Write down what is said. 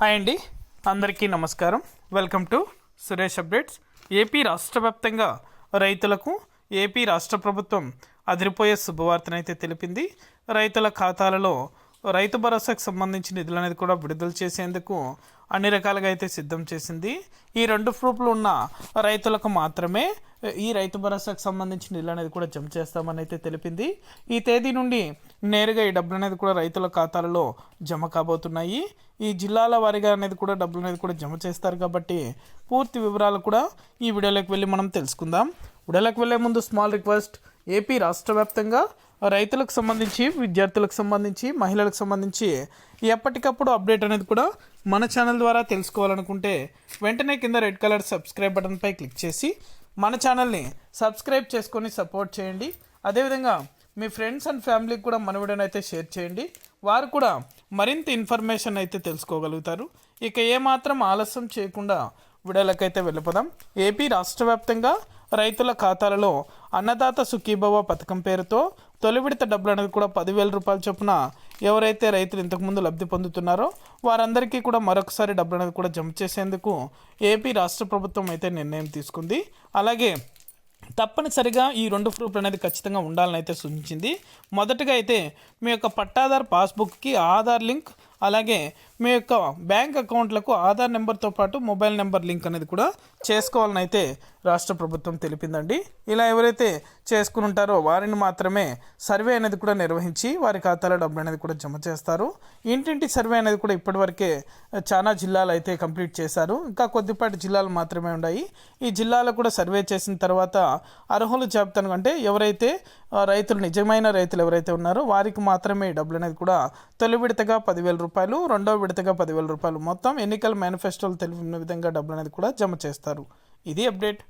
Hi అండి. అందరికీ నమస్కారం. Welcome to Suresh updates. AP రాష్ట్ర వ్యాప్తంగా రైతులకు ఏపీ రాష్ట్ర ప్రభుత్వం అదిరిపోయే శుభవార్తనైతే తెలిపింది. రైతుల ఖాతాలలో రైతు భరోసాకు సంబంధించిన నిధులు అనేది కూడా విడుదల చేసేందుకు అన్ని రకాలుగా అయితే సిద్ధం చేసింది. ఈ రెండు ప్రూఫ్లు ఉన్న రైతులకు మాత్రమే ఈ రైతు భరోసాకు సంబంధించిన నిధులు అనేది కూడా జమ చేస్తామని అయితే తెలిపింది. ఈ తేదీ నుండి నేరుగా ఈ డబ్బులు అనేది కూడా రైతుల ఖాతాలలో జమ కాబోతున్నాయి. ఈ జిల్లాల వారీగా అనేది కూడా డబ్బులు అనేది కూడా జమ చేస్తారు కాబట్టి పూర్తి వివరాలు కూడా ఈ వీడియోలోకి వెళ్ళి మనం తెలుసుకుందాం. వీడియోలోకి వెళ్ళే ముందు స్మాల్ రిక్వెస్ట్ ఏపీ రాష్ట్ర వ్యాప్తంగా రైతులకు సంబంధించి విద్యార్థులకు సంబంధించి మహిళలకు సంబంధించి ఎప్పటికప్పుడు అప్డేట్ అనేది కూడా మన ఛానల్ ద్వారా తెలుసుకోవాలనుకుంటే వెంటనే కింద రెడ్ కలర్ సబ్స్క్రైబ్ బటన్పై క్లిక్ చేసి మన ఛానల్ని సబ్స్క్రైబ్ చేసుకొని సపోర్ట్ చేయండి. అదేవిధంగా మీ ఫ్రెండ్స్ అండ్ ఫ్యామిలీకి కూడా మన వీడియోని అయితే షేర్ చేయండి. వారు కూడా మరింత ఇన్ఫర్మేషన్ అయితే తెలుసుకోగలుగుతారు. ఇక ఏమాత్రం ఆలస్యం చేయకుండా వీడియోలకైతే వెళ్ళిపోదాం. ఏపీ రాష్ట్ర వ్యాప్తంగా రైతుల ఖాతాలలో అన్నదాత సుఖీభవ పథకం పేరుతో తొలి విడత డబ్బులు అనేది కూడా పదివేల రూపాయల చొప్పున ఎవరైతే రైతులు ఇంతకుముందు లబ్ధి పొందుతున్నారో వారందరికీ కూడా మరొకసారి డబ్బులు అనేది కూడా జమ చేసేందుకు ఏపీ రాష్ట్ర ప్రభుత్వం అయితే నిర్ణయం తీసుకుంది. అలాగే తప్పనిసరిగా ఈ రెండు ప్రూఫ్లు అనేది ఖచ్చితంగా ఉండాలని అయితే సూచించింది. మొదటగా అయితే మీ యొక్క పట్టాదార్ పాస్బుక్కి ఆధార్ లింక్ అలాగే మీ యొక్క బ్యాంక్ అకౌంట్లకు ఆధార్ నెంబర్తో పాటు మొబైల్ నెంబర్ లింక్ అనేది కూడా చేసుకోవాలని అయితే రాష్ట్ర ప్రభుత్వం తెలిపిందండి. ఇలా ఎవరైతే చేసుకుని ఉంటారో వారిని మాత్రమే సర్వే అనేది కూడా నిర్వహించి వారి ఖాతాలో డబ్బులు అనేది కూడా జమ చేస్తారు. ఇంటింటి సర్వే అనేది కూడా ఇప్పటివరకే చాలా జిల్లాలు అయితే కంప్లీట్ చేశారు. ఇంకా కొద్దిపాటి జిల్లాలు మాత్రమే ఉన్నాయి. ఈ జిల్లాలో కూడా సర్వే చేసిన తర్వాత అర్హుల జాబితాను అంటే ఎవరైతే రైతులు నిజమైన రైతులు ఎవరైతే ఉన్నారో వారికి మాత్రమే డబ్బులు అనేది కూడా తొలి విడతగా పదివేల రూపాయలు రెండో విడతగా పదివేల రూపాయలు. మొత్తం ఎన్నికల మేనిఫెస్టోలు తెలిపిన విధంగా డబ్బులు అనేది కూడా జమ చేస్తారు. ఇది అప్డేట్.